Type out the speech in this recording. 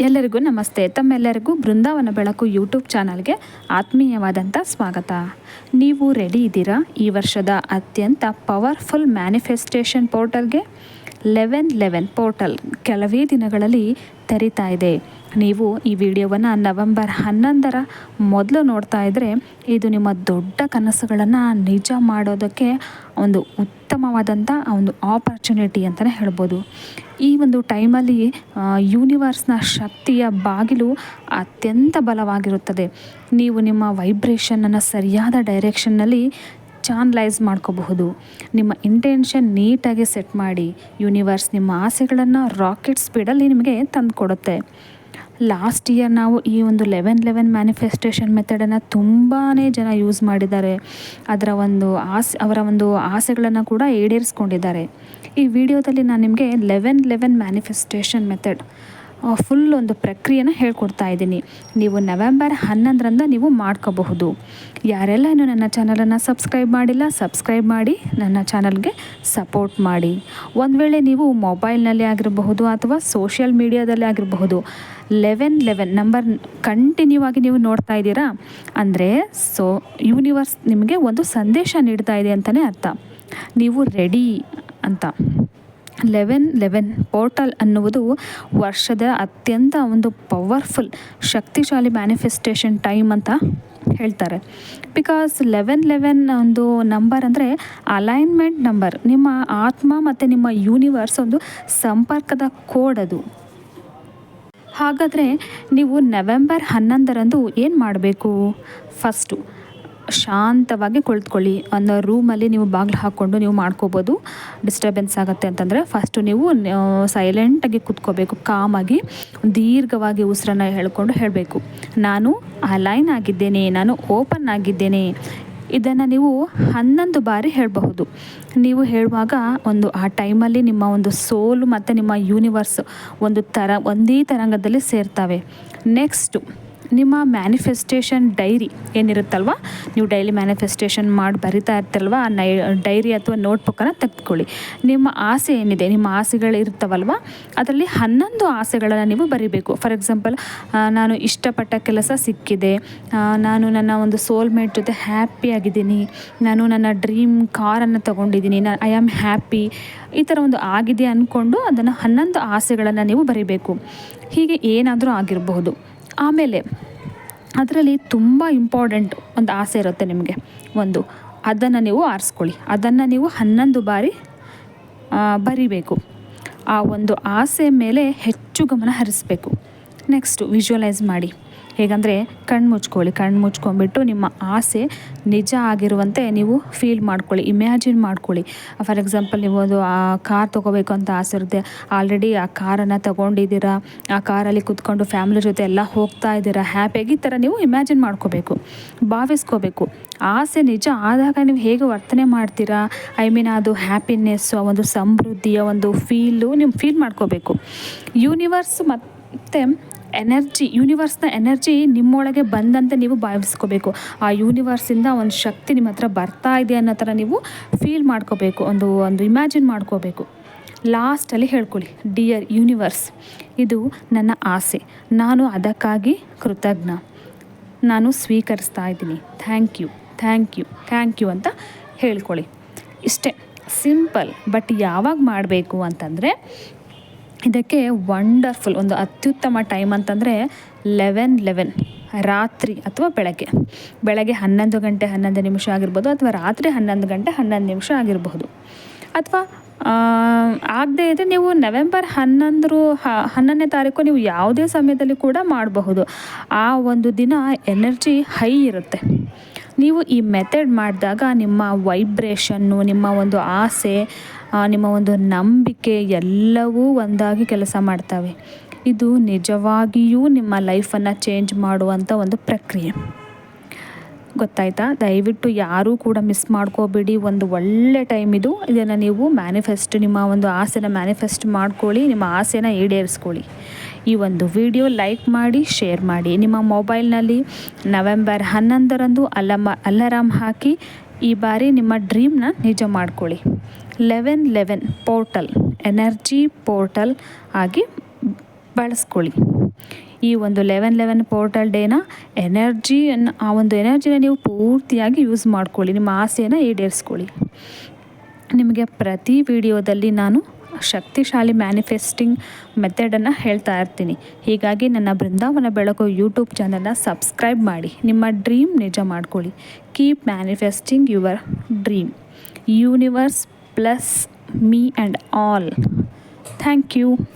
ಎಲ್ಲರಿಗೂ ನಮಸ್ತೆ. ತಮ್ಮೆಲ್ಲರಿಗೂ ಬೃಂದಾವನ ಬೆಳಕು ಯೂಟ್ಯೂಬ್ ಚಾನಲ್ಗೆ ಆತ್ಮೀಯವಾದಂಥ ಸ್ವಾಗತ. ನೀವು ರೆಡಿ ಇದ್ದೀರಾ? ಈ ವರ್ಷದ ಅತ್ಯಂತ ಪವರ್ಫುಲ್ ಮ್ಯಾನಿಫೆಸ್ಟೇಷನ್ ಪೋರ್ಟಲ್ಗೆ ಲೆವೆನ್ ಲೆವೆನ್ ಪೋರ್ಟಲ್ ಕೆಲವೇ ದಿನಗಳಲ್ಲಿ ತೆರೀತಾ ಇದೆ. ನೀವು ಈ ವಿಡಿಯೋವನ್ನು ನವೆಂಬರ್ ಹನ್ನೊಂದರ ಮೊದಲು ನೋಡ್ತಾ ಇದ್ದರೆ ಇದು ನಿಮ್ಮ ದೊಡ್ಡ ಕನಸುಗಳನ್ನು ನಿಜ ಮಾಡೋದಕ್ಕೆ ಒಂದು ಉತ್ತಮವಾದಂಥ ಒಂದು ಆಪರ್ಚುನಿಟಿ ಅಂತಲೇ ಹೇಳ್ಬೋದು. ಈ ಒಂದು ಟೈಮಲ್ಲಿ ಯೂನಿವರ್ಸ್ನ ಶಕ್ತಿಯ ಬಾಗಿಲು ಅತ್ಯಂತ ಬಲವಾಗಿರುತ್ತದೆ. ನೀವು ನಿಮ್ಮ ವೈಬ್ರೇಷನನ್ನು ಸರಿಯಾದ ಡೈರೆಕ್ಷನ್ನಲ್ಲಿ ಚಾನಲೈಸ್ ಮಾಡ್ಕೋಬಹುದು. ನಿಮ್ಮ ಇಂಟೆನ್ಷನ್ ನೀಟಾಗಿ ಸೆಟ್ ಮಾಡಿ. ಯೂನಿವರ್ಸ್ ನಿಮ್ಮ ಆಸೆಗಳನ್ನು ರಾಕೆಟ್ ಸ್ಪೀಡಲ್ಲಿ ನಿಮಗೆ ತಂದು ಕೊಡುತ್ತೆ ಲಾಸ್ಟ್ ಇಯರ್ ನಾವು ಈ ಒಂದು ಲೆವೆನ್ ಲೆವೆನ್ ಮ್ಯಾನಿಫೆಸ್ಟೇಷನ್ ಮೆಥಡನ್ನು ತುಂಬಾ ಜನ ಯೂಸ್ ಮಾಡಿದ್ದಾರೆ. ಅದರ ಒಂದು ಆಸೆ, ಅವರ ಒಂದು ಆಸೆಗಳನ್ನು ಕೂಡ ಈಡೇರಿಸ್ಕೊಂಡಿದ್ದಾರೆ. ಈ ವಿಡಿಯೋದಲ್ಲಿ ನಾನು ನಿಮಗೆ eleven eleven manifestation method full ಒಂದು ಪ್ರಕ್ರಿಯೆನ ಹೇಳ್ಕೊಡ್ತಾ ಇದ್ದೀನಿ. ನೀವು ನವೆಂಬರ್ ಹನ್ನೊಂದರಿಂದ ನೀವು ಮಾಡ್ಕೋಬಹುದು. ಯಾರೆಲ್ಲ ಇನ್ನೂ ನನ್ನ ಚಾನಲನ್ನು ಸಬ್ಸ್ಕ್ರೈಬ್ ಮಾಡಿಲ್ಲ, ಸಬ್ಸ್ಕ್ರೈಬ್ ಮಾಡಿ, ನನ್ನ ಚಾನಲ್ಗೆ ಸಪೋರ್ಟ್ ಮಾಡಿ. ಒಂದು ವೇಳೆ ನೀವು ಮೊಬೈಲ್ನಲ್ಲಿ ಆಗಿರಬಹುದು ಅಥವಾ ಸೋಷಿಯಲ್ ಮೀಡಿಯಾದಲ್ಲಿ ಆಗಿರಬಹುದು, ಲೆವೆನ್ ಲೆವೆನ್ ನಂಬರ್ ಕಂಟಿನ್ಯೂ ಆಗಿ ನೀವು ನೋಡ್ತಾ ಇದ್ದೀರಾ? ಅಂದರೆ ಸೊ, ಯೂನಿವರ್ಸ್ ನಿಮಗೆ ಒಂದು ಸಂದೇಶ ನೀಡ್ತಾ ಇದೆ ಅಂತಲೇ ಅರ್ಥ. ನೀವು ರೆಡಿ ಅಂತ. ಲೆವೆನ್ ಲೆವೆನ್ ಪೋರ್ಟಲ್ ಅನ್ನುವುದು ವರ್ಷದ ಅತ್ಯಂತ ಒಂದು ಪವರ್ಫುಲ್ ಶಕ್ತಿಶಾಲಿ ಮ್ಯಾನಿಫೆಸ್ಟೇಷನ್ ಟೈಮ್ ಅಂತ ಹೇಳ್ತಾರೆ. ಬಿಕಾಸ್ ಲೆವೆನ್ ಲೆವೆನ್ ಒಂದು ನಂಬರ್ ಅಂದರೆ ಅಲೈನ್ಮೆಂಟ್ ನಂಬರ್ ನಿಮ್ಮ ಆತ್ಮ ಮತ್ತು ನಿಮ್ಮ ಯೂನಿವರ್ಸ್ ಒಂದು ಸಂಪರ್ಕದ ಕೋಡ್ ಅದು. ಹಾಗಾದರೆ ನೀವು ನವೆಂಬರ್ ಹನ್ನೊಂದರಂದು ಏನು ಮಾಡಬೇಕು? ಫಸ್ಟು ಶಾಂತವಾಗಿ ಕುಳಿತುಕೊಳ್ಳಿ ಅನ್ನೋ ರೂಮಲ್ಲಿ ನೀವು ಬಾಗಿಲು ಹಾಕ್ಕೊಂಡು ನೀವು ಮಾಡ್ಕೋಬೋದು. ಡಿಸ್ಟರ್ಬೆನ್ಸ್ ಆಗುತ್ತೆ ಅಂತಂದರೆ ಫಸ್ಟು ನೀವು ಸೈಲೆಂಟಾಗಿ ಕೂತ್ಕೋಬೇಕು ಕಾಮಾಗಿ ದೀರ್ಘವಾಗಿ ಉಸಿರನ್ನು ಹೇಳ್ಕೊಂಡು ಹೇಳಬೇಕು. ನಾನು ಅಲೈನ್ ಆಗಿದ್ದೇನೆ, ನಾನು ಓಪನ್ ಆಗಿದ್ದೇನೆ. ಇದನ್ನು ನೀವು ಹನ್ನೊಂದು ಬಾರಿ ಹೇಳಬಹುದು. ನೀವು ಹೇಳುವಾಗ ಒಂದು, ಆ ಟೈಮಲ್ಲಿ ನಿಮ್ಮ ಒಂದು ಸೋಲು ಮತ್ತು ನಿಮ್ಮ ಯೂನಿವರ್ಸ್ ಒಂದು ತರ, ಒಂದೇ ತರಂಗದಲ್ಲಿ ಸೇರ್ತವೆ. ನೆಕ್ಸ್ಟು ನಿಮ್ಮ ಮ್ಯಾನಿಫೆಸ್ಟೇಷನ್ ಡೈರಿ ಏನಿರುತ್ತಲ್ವ? ನೀವು ಡೈಲಿ ಮ್ಯಾನಿಫೆಸ್ಟೇಷನ್ ಮಾಡಿ ಬರಿತಾ ಇರ್ತಲ್ವ ಆ ನೈ, ಡೈರಿ ಅಥವಾ ನೋಟ್ಬುಕ್ಕನ್ನು ತೆಗೆದುಕೊಳ್ಳಿ. ನಿಮ್ಮ ಆಸೆ ಏನಿದೆ? ನಿಮ್ಮ ಆಸೆಗಳು ಇರ್ತವಲ್ವ ಅದರಲ್ಲಿ ಹನ್ನೊಂದು ಆಸೆಗಳನ್ನು ನೀವು ಬರಿಬೇಕು. ಫಾರ್ ಎಕ್ಸಾಂಪಲ್ ನಾನು ಇಷ್ಟಪಟ್ಟ ಕೆಲಸ ಸಿಕ್ಕಿದೆ. ನಾನು ನನ್ನ ಒಂದು ಸೋಲ್ಮೇಟ್ ಜೊತೆ ಹ್ಯಾಪಿ ಆಗಿದ್ದೀನಿ. ನಾನು ನನ್ನ ಡ್ರೀಮ್ ಕಾರನ್ನು ತೊಗೊಂಡಿದ್ದೀನಿ. ನಾನು ಐ ಆಮ್ ಹ್ಯಾಪಿ ಈ ಥರ ಒಂದು ಆಗಿದೆ ಅಂದ್ಕೊಂಡು ಅದನ್ನು ಹನ್ನೊಂದು ಆಸೆಗಳನ್ನು ನೀವು ಬರಿಬೇಕು. ಹೀಗೆ ಏನಾದರೂ ಆಗಿರಬಹುದು. ಆಮೇಲೆ ಅದರಲ್ಲಿ ತುಂಬ ಇಂಪಾರ್ಟೆಂಟ್ ಒಂದು ಆಸೆ ಇರುತ್ತೆ ನಿಮಗೆ. ಒಂದು, ಅದನ್ನು ನೀವು ಆರಿಸ್ಕೊಳ್ಳಿ. ಅದನ್ನು ನೀವು ಹನ್ನೊಂದು ಬಾರಿ ಬರಿಬೇಕು. ಆ ಒಂದು ಆಸೆ ಮೇಲೆ ಹೆಚ್ಚು ಗಮನ ಹರಿಸಬೇಕು. ನೆಕ್ಸ್ಟು ವಿಜುವಲೈಸ್ ಮಾಡಿ. ಹೇಗಂದರೆ ಕಣ್ಣು ಮುಚ್ಕೊಳ್ಳಿ ಕಣ್ಣು ಮುಚ್ಕೊಂಡ್ಬಿಟ್ಟು ನಿಮ್ಮ ಆಸೆ ನಿಜ ಆಗಿರುವಂತೆ ನೀವು ಫೀಲ್ ಮಾಡ್ಕೊಳ್ಳಿ ಇಮ್ಯಾಜಿನ್ ಮಾಡ್ಕೊಳ್ಳಿ. ಫಾರ್ ಎಕ್ಸಾಂಪಲ್ ನೀವು ಒಂದು, ಆ ಕಾರ್ ತೊಗೋಬೇಕು ಅಂತ ಆಸೆ ಇರುತ್ತೆ. ಆಲ್ರೆಡಿ ಆ ಕಾರನ್ನು ತೊಗೊಂಡಿದ್ದೀರಾ, ಆ ಕಾರಲ್ಲಿ ಕುತ್ಕೊಂಡು ಫ್ಯಾಮಿಲಿ ಜೊತೆ ಎಲ್ಲ ಹೋಗ್ತಾ ಇದ್ದೀರಾ ಹ್ಯಾಪಿಯಾಗಿ ಈ ಥರ ನೀವು ಇಮ್ಯಾಜಿನ್ ಮಾಡ್ಕೋಬೇಕು, ಭಾವಿಸ್ಕೋಬೇಕು. ಆಸೆ ನಿಜ ಆದಾಗ ನೀವು ಹೇಗೆ ವರ್ತನೆ ಮಾಡ್ತೀರಾ? ಐ ಮೀನ್ ಅದು ಹ್ಯಾಪಿನೆಸ್ಸು ಆ ಒಂದು ಸಮೃದ್ಧಿಯ ಒಂದು ಫೀಲು ನೀವು ಫೀಲ್ ಮಾಡ್ಕೋಬೇಕು. ಯೂನಿವರ್ಸ್ ಮತ್ತು ಎನರ್ಜಿ ಯೂನಿವರ್ಸ್ನ ಎನರ್ಜಿ ನಿಮ್ಮೊಳಗೆ ಬಂದಂತೆ ನೀವು ಭಾವಿಸ್ಕೋಬೇಕು. ಆ ಯೂನಿವರ್ಸಿಂದ ಒಂದು ಶಕ್ತಿ ನಿಮ್ಮ ಹತ್ರ ಬರ್ತಾ ಇದೆ ಅನ್ನೋ ಥರ ನೀವು ಫೀಲ್ ಮಾಡ್ಕೋಬೇಕು, ಒಂದು ಒಂದು ಇಮ್ಯಾಜಿನ್ ಮಾಡ್ಕೋಬೇಕು. ಲಾಸ್ಟಲ್ಲಿ ಹೇಳ್ಕೊಳ್ಳಿ ಡಿಯರ್ ಯೂನಿವರ್ಸ್ ಇದು ನನ್ನ ಆಸೆ. ನಾನು ಅದಕ್ಕಾಗಿ ಕೃತಜ್ಞ. ನಾನು ಸ್ವೀಕರಿಸ್ತಾ ಇದ್ದೀನಿ. Thank you thank you thank you ಅಂತ ಹೇಳ್ಕೊಳ್ಳಿ. ಇಷ್ಟೇ ಸಿಂಪಲ್ ಬಟ್ ಯಾವಾಗ ಮಾಡಬೇಕು ಅಂತಂದರೆ ಇದಕ್ಕೆ ವಂಡರ್ಫುಲ್ ಒಂದು ಅತ್ಯುತ್ತಮ ಟೈಮ್ ಅಂತಂದರೆ ಲೆವೆನ್ ಲೆವೆನ್ ರಾತ್ರಿ ಅಥವಾ ಬೆಳಗ್ಗೆ. ಬೆಳಗ್ಗೆ ಹನ್ನೊಂದು ಗಂಟೆ ಹನ್ನೊಂದು ನಿಮಿಷ ಆಗಿರ್ಬೋದು ಅಥವಾ ರಾತ್ರಿ ಹನ್ನೊಂದು ಗಂಟೆ ಹನ್ನೊಂದು ನಿಮಿಷ ಆಗಿರಬಹುದು ಅಥವಾ ಆಗದೇ ಇದ್ದರೆ ನೀವು ನವೆಂಬರ್ ಹನ್ನೊಂದರು ಹನ್ನೊಂದನೇ ತಾರೀಕು ನೀವು ಯಾವುದೇ ಸಮಯದಲ್ಲಿ ಕೂಡ ಮಾಡಬಹುದು. ಆ ಒಂದು ದಿನ ಎನರ್ಜಿ ಹೈ ಇರುತ್ತೆ. ನೀವು ಈ ಮೆಥಡ್ ಮಾಡಿದಾಗ ನಿಮ್ಮ ವೈಬ್ರೇಷನ್ನು ನಿಮ್ಮ ಒಂದು ಆಸೆ ನಿಮ್ಮ ಒಂದು ನಂಬಿಕೆ ಎಲ್ಲವೂ ಒಂದಾಗಿ ಕೆಲಸ ಮಾಡ್ತವೆ. ಇದು ನಿಜವಾಗಿಯೂ ನಿಮ್ಮ ಲೈಫನ್ನು ಚೇಂಜ್ ಮಾಡುವಂಥ ಒಂದು ಪ್ರಕ್ರಿಯೆ. ಗೊತ್ತಾಯ್ತಾ? ದಯವಿಟ್ಟು ಯಾರೂ ಕೂಡ ಮಿಸ್ ಮಾಡ್ಕೋಬೇಡಿ. ಒಂದು ಒಳ್ಳೆ ಟೈಮ್ ಇದು. ಇದನ್ನು ನೀವು ಮ್ಯಾನಿಫೆಸ್ಟ್, ನಿಮ್ಮ ಒಂದು ಆಸೆನ ಮ್ಯಾನಿಫೆಸ್ಟ್ ಮಾಡ್ಕೊಳ್ಳಿ, ನಿಮ್ಮ ಆಸೆನ ಈಡೇರಿಸ್ಕೊಳ್ಳಿ. ಈ ಒಂದು ವಿಡಿಯೋ ಲೈಕ್ ಮಾಡಿ, ಶೇರ್ ಮಾಡಿ. ನಿಮ್ಮ ಮೊಬೈಲ್ನಲ್ಲಿ ನವೆಂಬರ್ ಹನ್ನೊಂದರಂದು ಅಲಮ ಅಲಾರಾಮ್ ಹಾಕಿ ಈ ಬಾರಿ ನಿಮ್ಮ ಡ್ರೀಮ್ನ ನಿಜ ಮಾಡ್ಕೊಳ್ಳಿ. Eleven eleven portal, energy portal ಆಗಿ ಬಳಸ್ಕೊಳ್ಳಿ. ಈ ಒಂದು ಲೆವೆನ್ ಲೆವೆನ್ ಪೋರ್ಟಲ್ ಡೇನ ಎನರ್ಜಿಯನ್ನು ಆ ಒಂದು ಎನರ್ಜಿನ ನೀವು ಪೂರ್ತಿಯಾಗಿ ಯೂಸ್ ಮಾಡ್ಕೊಳ್ಳಿ. ನಿಮ್ಮ ಆಸೆಯನ್ನು ಈಡೇರಿಸ್ಕೊಳ್ಳಿ. ನಿಮಗೆ ಪ್ರತಿ ವಿಡಿಯೋದಲ್ಲಿ ನಾನು ಶಕ್ತಿಶಾಲಿ ಮ್ಯಾನಿಫೆಸ್ಟಿಂಗ್ ಮೆಥಡನ್ನು ಹೇಳ್ತಾ ಇರ್ತೀನಿ. ಹೀಗಾಗಿ ನನ್ನ ಬೃಂದಾವನ ಬೆಳಕು ಯೂಟ್ಯೂಬ್ ಚಾನಲ್ನ ಸಬ್ಸ್ಕ್ರೈಬ್ ಮಾಡಿ. ನಿಮ್ಮ ಡ್ರೀಮ್ ನಿಜ ಮಾಡ್ಕೊಳ್ಳಿ. Keep manifesting your dream. Universe Bless me and all. Thank you.